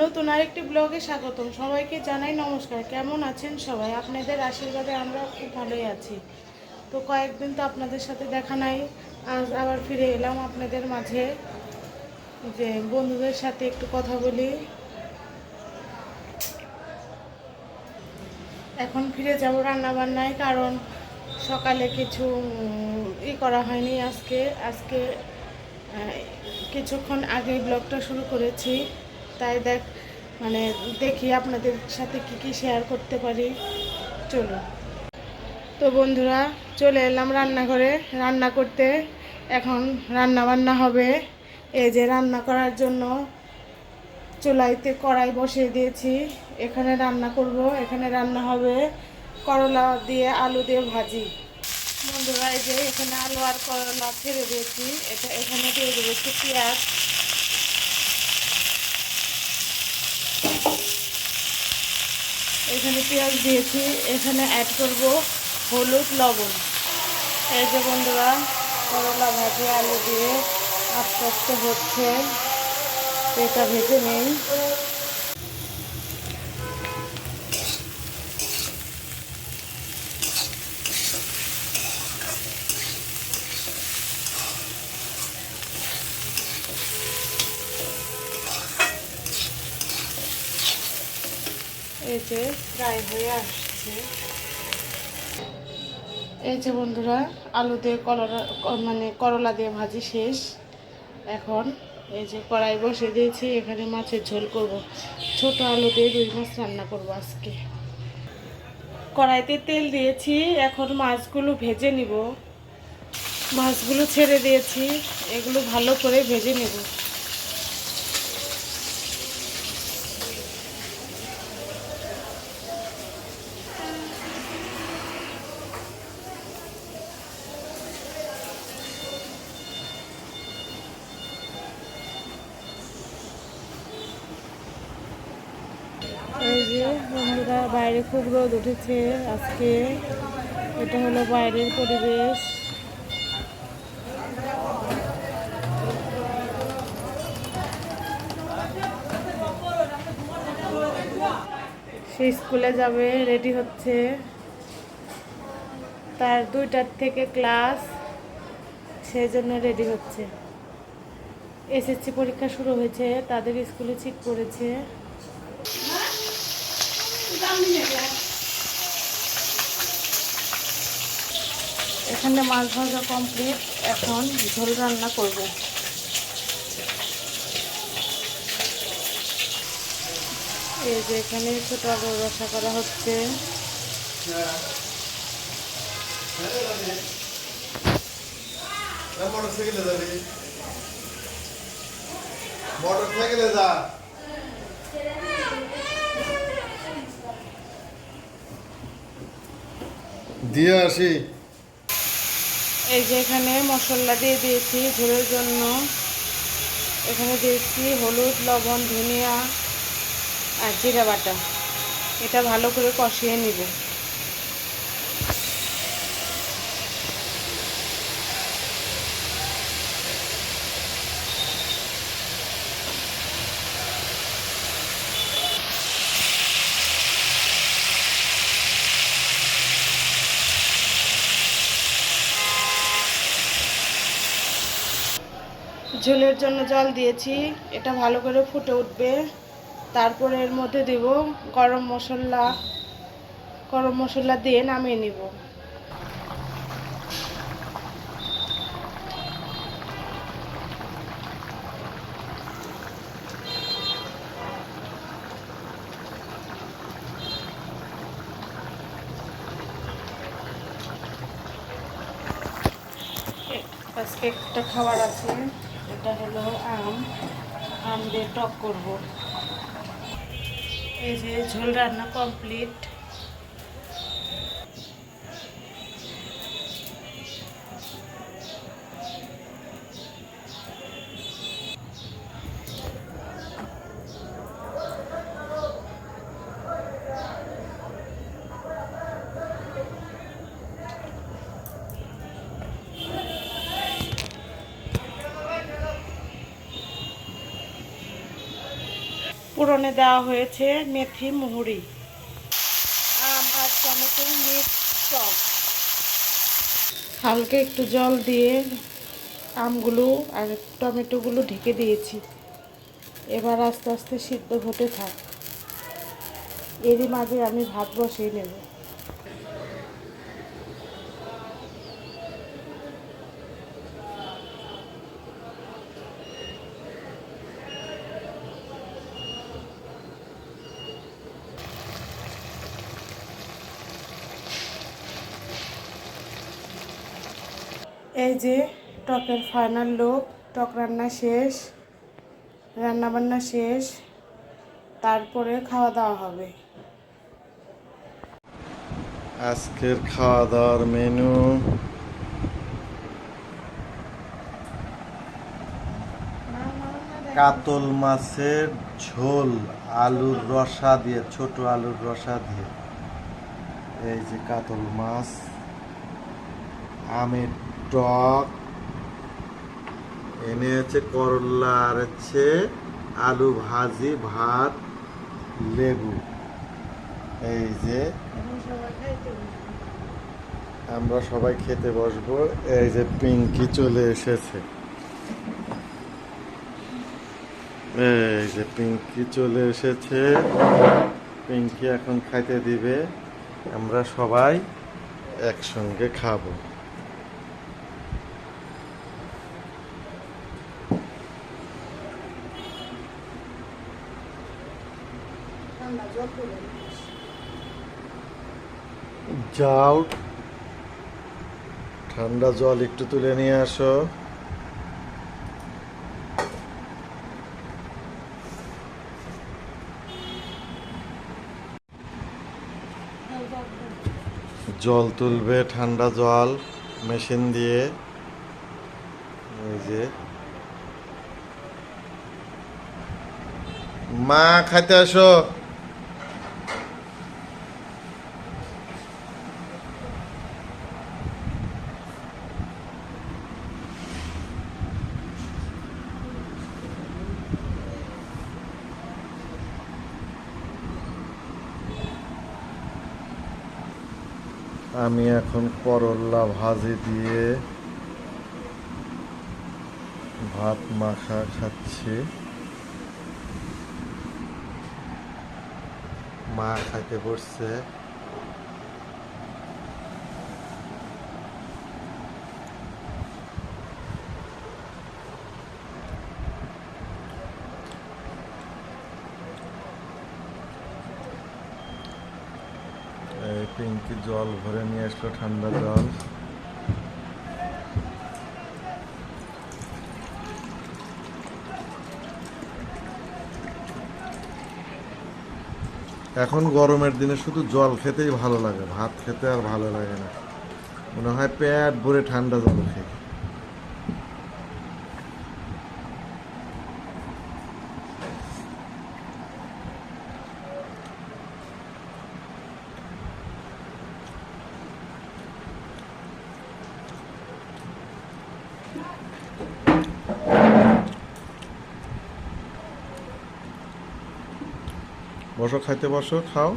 নতুন আরেকটি ব্লগে স্বাগতম। সবাইকে জানাই নমস্কার। কেমন আছেন সবাই? আপনাদের আশীর্বাদে আমরা খুব ভালোই আছি। তো কয়েকদিন তো আপনাদের সাথে দেখা নাই। আজ আবার ফিরে এলাম আপনাদের মাঝে। যে বন্ধুদের সাথে একটু কথা বলি। এখন ফিরে যাব রান্না বান্নায় কারণ সকালে কিছু ই করা হয়নি আজকে। আজকে কিছুক্ষণ আগেই ব্লগটা শুরু করেছি। তাই দেখ মানে দেখি আপনাদের সাথে কি কি শেয়ার করতে পারি। চলো তো বন্ধুরা, চলে এলাম রান্নাঘরে। রান্না করতে এখন রান্না বান্না হবে। এই যে রান্না করার জন্য চুলাইতে কড়াই বসিয়ে দিয়েছি। এখানে রান্না করব। এখানে রান্না হবে করলা দিয়ে আলু দিয়ে ভাজি। বন্ধুরা, এই যে এখানে আলু আর করলা ছেড়ে দিয়েছি। এটা এখানে দিয়ে দেবো একটু পেঁয়াজ। এখানে পেঁয়াজ দিয়েছি, এখানে অ্যাড করব হলুদ, লবণ। এই যে বন্ধুরা, করলা ভাজি, আলু দিয়ে আস্তে আস্তে হচ্ছে। এটা ভেজে নেই। এই যে ফ্রাই হয়ে আসছে। এই যে বন্ধুরা, আলু দিয়ে কলরা ক- মানে করলা দিয়ে ভাজি শেষ। এখন এই যে কড়াই বসে দিয়েছি, এখানে মাছের ঝোল করব। ছোট আলু দিয়ে রুই মাছ রান্না করব আজকে। কড়াইতে তেল দিয়েছি, এখন মাছগুলো ভেজে নিব। মাছগুলো ছেড়ে দিয়েছি, এগুলো ভালো করে ভেজে নেব। এই যে বন্ধুরা, বাইরে খুব রোদ উঠেছে আজকে। এটা হলো বাইরের পরিবেশ। সে স্কুলে যাবে, রেডি হচ্ছে। তার দুইটার থেকে ক্লাস, সেই জন্য রেডি হচ্ছে। এসএসসি পরীক্ষা শুরু হয়েছে, তাদের স্কুলে ঠিক করেছে। এখানে মাছ ভাজা কমপ্লিট এখন ঝোল রান্না করব। এই যে এখানে ছোট আলু রসা করা হচ্ছে। মোটর সাইকেলে যাবি মোটর সাইকেলে যা। দিয়ে আসি। এই যে এখানে মশলা দিয়ে দিয়েছি ঝোলের জন্য। এখানে দিয়েছি হলুদ, লবণ, ধনিয়া আর জিরা বাটা। এটা ভালো করে কষিয়ে নিব। ঝোলের জন্য জল দিয়েছি। এটা ভালো করে ফুটে উঠবে। তারপরে এর মধ্যে দেব গরম মশলা। গরম মশলা দিয়ে নামিয়ে নিব। আজকে একটা খাবার আছে। এটা হলো আম। আম দিয়ে টক করব। এই যে ঝোল রান্না কমপ্লিট ফোড়নে দেওয়া হয়েছে মেথি মুহুরি, আম আর টমেটো মিক্স হালকা একটু জল দিয়ে আমগুলো আর টমেটোগুলো ঢেকে দিয়েছি। এবার আস্তে আস্তে সিদ্ধ হতে থাক। এরই মাঝে আমি ভাত বসিয়ে নেব। এই যে টকের ফাইনাল লোক টক রান্না শেষ রান্না বান্না শেষ, তারপরে খাওয়া দাওয়া হবে। আজকের খাওয়া দাওয়ার মেনু কাতল মাছের ঝোল, আলুর রসা দিয়ে, ছোট আলুর রসা দিয়ে। এই যে কাতল মাছ, আমের টক। এনে হচ্ছে করলা, আর হচ্ছে আলু ভাজি, ভাত, লেবু। এই যে আমরা সবাই খেতে বসবো, এই যে পিঙ্কি চলে এসেছে। এই যে পিঙ্কি চলে এসেছে। পিঙ্কি এখন খাইতে দিবে, আমরা সবাই একসঙ্গে খাব। যাও। ঠান্ডা জল একটু তুলে নিয়ে আসো। জল তুলবে ঠান্ডা জল মেশিন দিয়ে। এই যে। মা, খাইতে আসো। আমি এখন করল্লা ভাজি দিয়ে ভাত মাখা খাচ্ছি। মা খাইতে বসছে এই পিঙ্কি জল ভরে নিয়ে আসলো ঠান্ডা জল। এখন গরমের দিনে শুধু জল খেতেই ভালো লাগে, ভাত খেতে আর ভালো লাগে না। মনে হয় পেট ভরে ঠান্ডা জল খেয়ে। বসো খাইতে বসো খাও।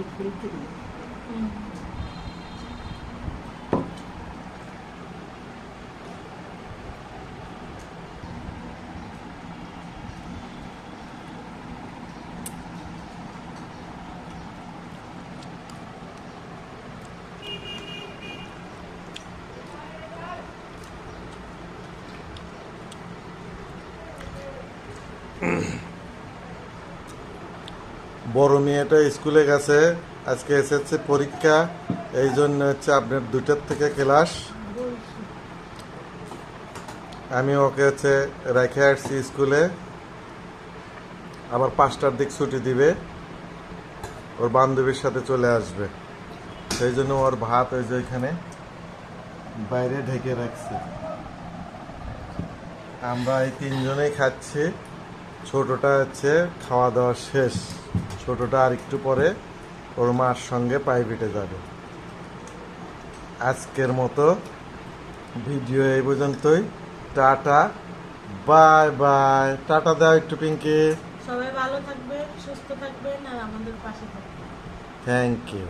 எனக்கு இருக்குது বড় মেয়েটা স্কুলে গেছে, আজকে এসেছে পরীক্ষা, এই জন্য হচ্ছে আপনার দুটার থেকে ক্লাস। আমি ওকে হচ্ছে রেখে আসছি স্কুলে। আবার পাঁচটার দিক ছুটি দিবে। ওর বান্ধবীর সাথে চলে আসবে। সেই জন্য ওর ভাত ওই যে ওইখানে বাইরে ঢেকে রাখছি। আমরা এই তিনজনেই খাচ্ছি। ছোটটা হচ্ছে খাওয়া দাওয়া শেষ। ছোটটা আর একটু পরে ওর মার সঙ্গে প্রাইভেটে যাবে। আজকের মতো ভিডিও এই পর্যন্তই। টাটা বাই বাই টাটা দাও একটু পিঙ্কি। সবাই ভালো থাকবে সুস্থ থাকবেন আর আমাদের পাশে থাকবেন। Thank you